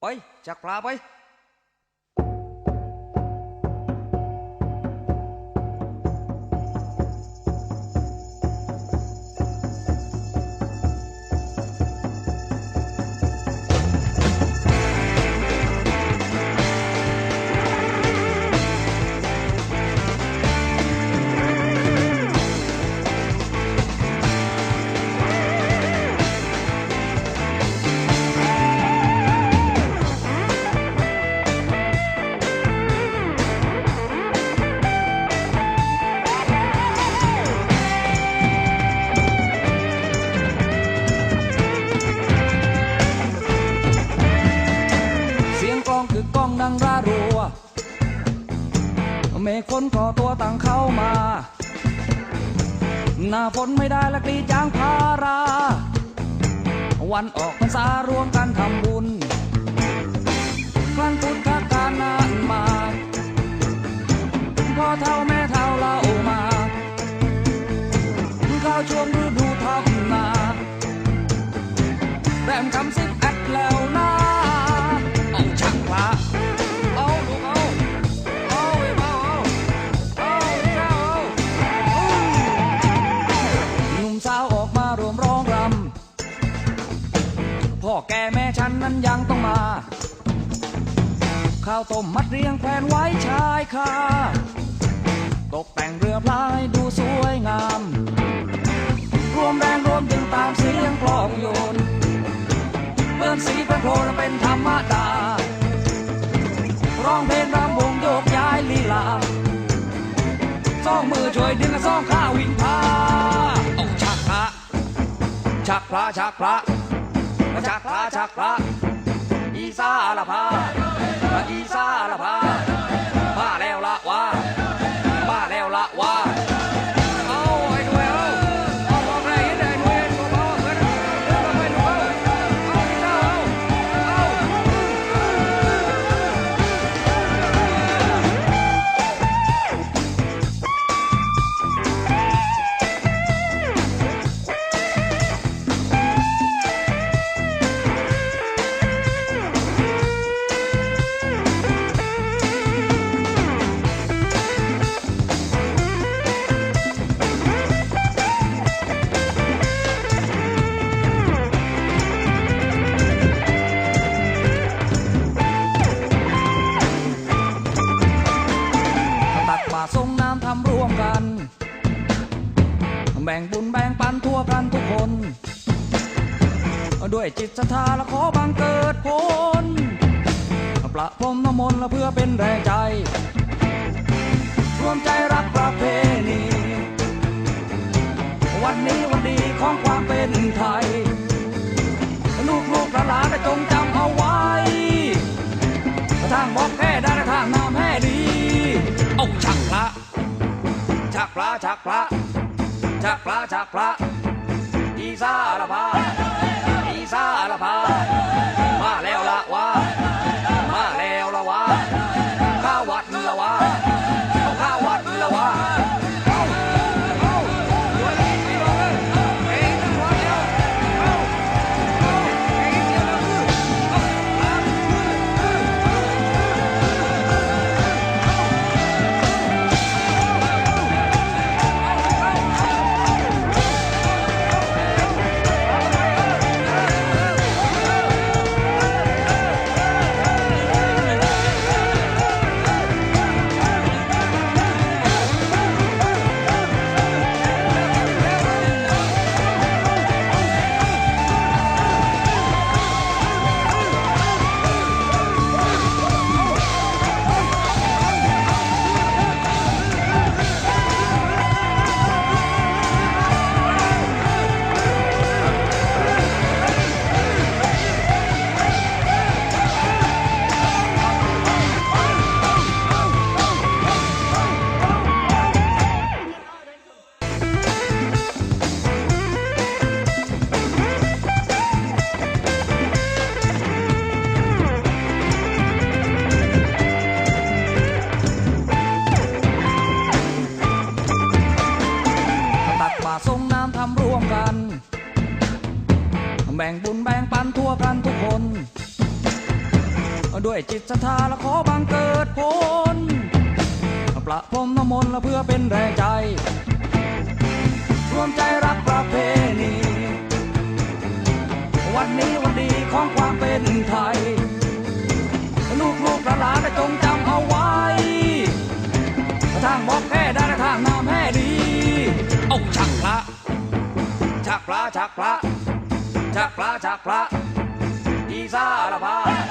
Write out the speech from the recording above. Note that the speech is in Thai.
ไปจักปลาไป คนก่อตัวต่างเข้ามา หน้าฝนไม่ได้ละกรีจางพารา วันออกพรรษารวมกันทำบุญครั้นพุทธกาลนา แก่แม่ฉันนั้นยังต้องมา ข้าวต้มมัดเรียงแขวนไว้ชายคาตกแต่งเรือพลายดูสวยงาม รวมแรงรวมดึงตามเสียงกลองโยนเปื้อนสีเป็นโคลเป็นธรรมดา ร้องเพลงรำวงโยกย้ายลีลาสองมือช่วยดึงสองข้าวิ่งพาเอาชักพระชักพระชักพระ ชักพระชักพระอีสาละพาอีสาละพาพาแล้วละวะพาแล้วละวะเอา ด้วยจิตศรัทธาและขอบังเกิดผลประพรมน้ำมนต์และเพื่อเป็นแรงใจ รวมใจรักประเพณี วันนี้วันดีของความเป็นไทย ลูกลูกหลานจงจำเอาไว้ทางบอกแค่ได้ทางนำแห่ดี เอาชักพระชักพระชักพระชักพระชักพระอีสาละพา ทรงน้ำทำร่วมกัน แบ่งบุญแบ่งปันทั่วกันทุกคน ด้วยจิตศรัทธาและขอบังเกิดผลประพรมน้ำมนต์และเพื่อเป็นแรงใจ รวมใจรักประเพณี วันนี้วันดีของความเป็นไทย ลูกลูกหลานจงใจ ชักพระชักพระชักพระอีสาละพา